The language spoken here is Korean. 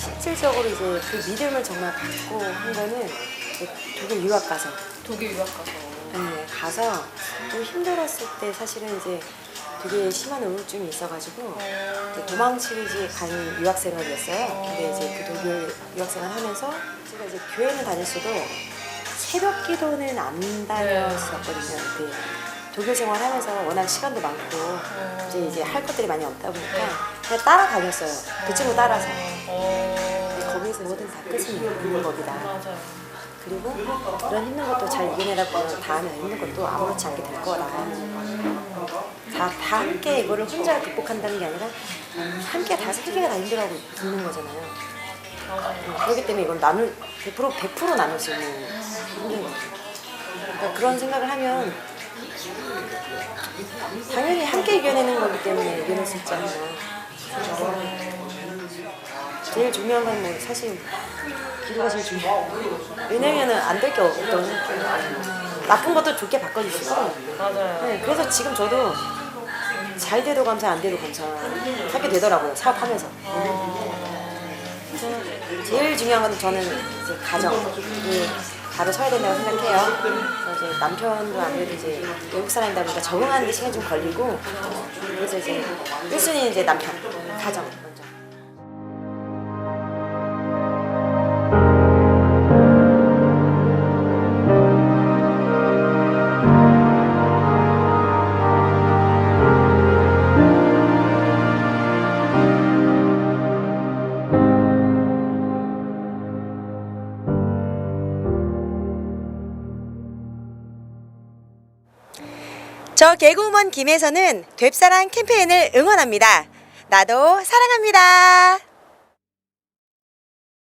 실질적으로 이제 그 믿음을 정말 받고 한 거는 독일 유학 가서 독일 유학 가서. 네, 가서 좀 힘들었을 때 사실은 이제 되게 심한 우울증이 있어가지고 이제 도망치기 가는 유학생활이었어요. 근데 이제 그 독일 유학생활 하면서 제가 이제 교회는 다녔어도 새벽 기도는 안 다녔었거든요. 근데 독일 생활하면서 워낙 시간도 많고 이제 이제 할 것들이 많이 없다 보니까 그냥 따라다녔어요. 그 친구 따라서. 거기서 뭐든 다 끝은 있는 법이다. 맞아요. 그리고 그런 힘든 것도 잘 이겨내다 보면 다음에 힘든 것도 아무렇지 않게 될 거라. 다, 다 함께 이거를 혼자 극복한다는 게 아니라 함께 다 세계가 다 힘들어하고 있는 거잖아요. 음, 그렇기 때문에 이건 나눌 100% 100% 나눌 수 있는 힘든 거죠. 그러니까 그런 생각을 하면 당연히 함께 이겨내는 거기 때문에 이겨낼 수 있지 않나. 제일 중요한 건뭐 사실 기도가 제일 중요해요. 왜냐면은 안 될 게 없던 나쁜 것도 좋게 바꿔주시고. 맞아요. 네, 그래서 지금 저도 잘 돼도 감사 안 돼도 감사 하게 되더라고요 사업하면서. 그래서 제일 중요한 건 저는 이제 가정. 이게 바로 서야 된다고 생각해요. 그래서 이제 남편도 아무래도 이제 외국 사람이다 보니까 적응하는 데 시간이 좀 걸리고 그래서 이제 1순위는 이제 남편 가정 저 개그우먼 김혜선은 됩사랑 캠페인을 응원합니다. 나도 사랑합니다.